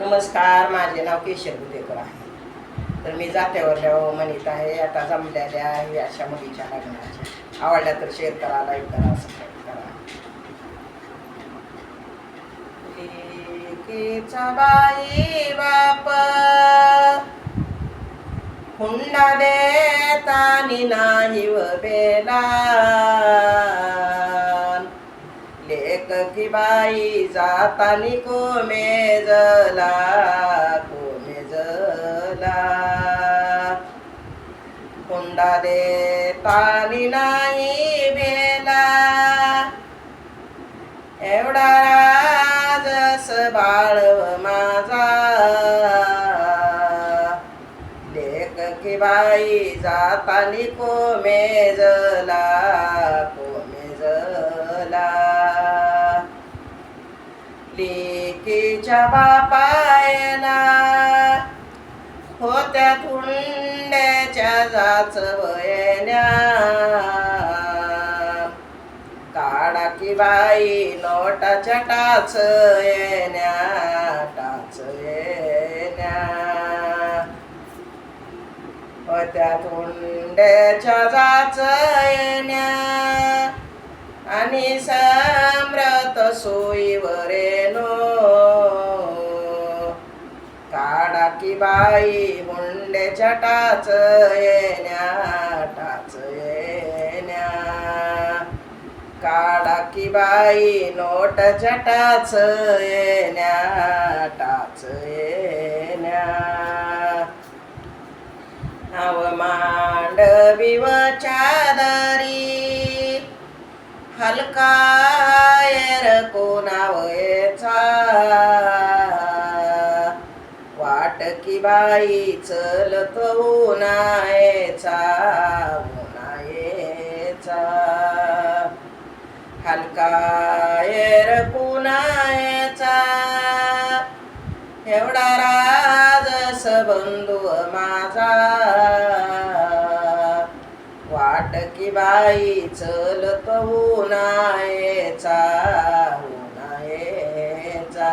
नमस्कार माझे नाव केशर गुदेकर आहे. तर मी जात्यावरल्या म्हणत आहे. आता जमलेल्या आहे अशा मुलीच्या लग्नाच्या. आवडल्या तर शेअर करा लाईक करा सबस्क्राईब करा. बाई बाप हुंडा देतानी नाही व बेला. बाई जातानी कोमेजला कोमेजला हुंडा देतानी नाही भेला. एवढा राजस बाळव माझा. लेखकी बाई जातानी कोमेजला कोमेजला लेकीच्या बापायना होत्या थुंड्याच्या जाचवयल्या काढा की बाई नोटाच्या टाच येण्या टाच येण्या होत्या थुंड्याच्या जाच येण्या आणि सम्रत सोयीवरेनो. काढा की बाई हुंड्याच्या टाच येण्या टाच येण्या. काढा की बाई नोटच्या टाच येण्या टाच येण्या. नव मांडवीव हलकायर कोणावयचा? वाट की बाई चलत उन्हायचा उन्हायचा. हलकायर कुणायचा? एवढा राजस बंधू माझा. बाई चलत उन्हायचा उन्हायचा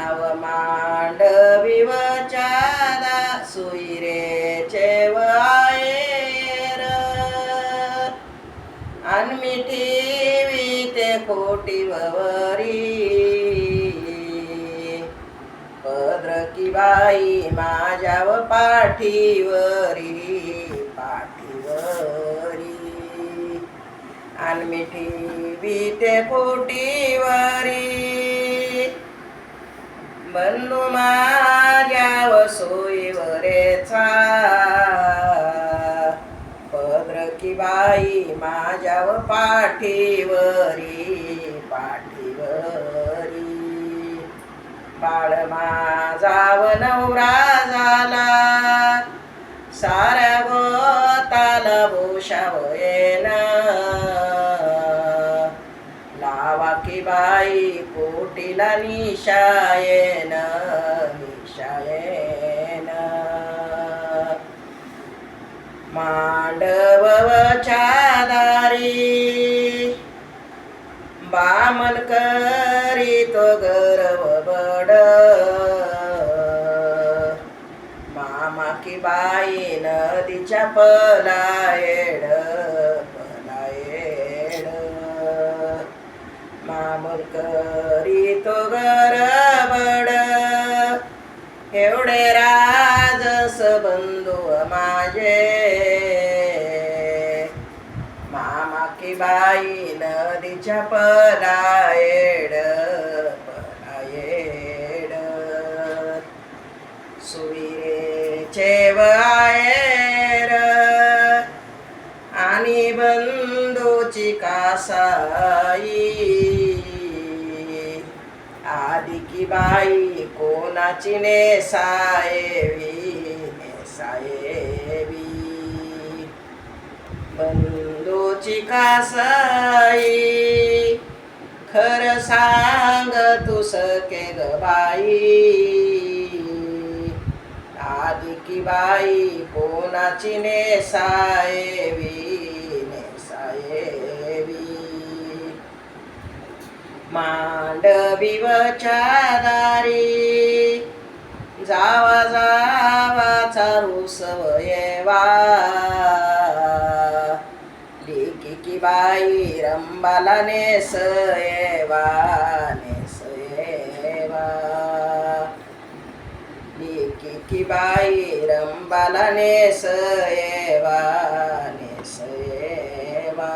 आव मांडवीव चादा सुईरेचे वायर अनमिठी ते कोटी वरी पद्र की बाई माझ्या पाठीवरी पाठी अनमिठी विते पोटीवरी बंधू माझ्याव सोयीवरेचा पद्र की बाई माझ्याव पाठीवरी पाठीवरी. बाळ माझाव नवरा बाई कोटीला निशायन निशायन. मांडव चादारी बामन करी तो गर्व बड. मामा की बाई नदीच्या पलायड मामन करी तो गरबड. एवढे राजस बंधू माझे. मामा की बाई नदीच्या पलायड पलायड. सुविरेचे वायर आणि बंधूची कासाई. आदिकी बाई कोणाची नेसायवी? नेसायवी. बंदोची कासाई. खर सांग तू सके ग बाई. आदिकी बाई कोणाची नेसायवी? मांडविवच्या दारी जावा जावा चारू सवयवा लेकी की बाई रंबाला नेसयवा नेसयेवा लेकी की बाई रंबाला नेसयवा नेसयवा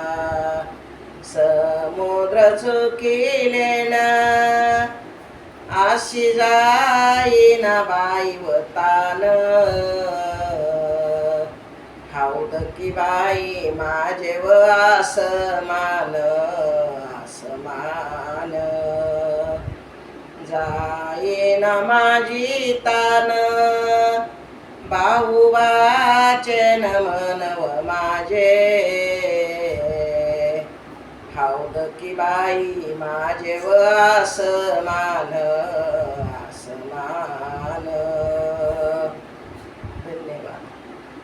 समुद्र चुकिलेला. आशी जाईना बाई वतान. हाऊद की बाई माझे व आसमान आसमान. जाईना माझी तान. बाहुबाचे व माझे खाऊ की बाई माझे व मान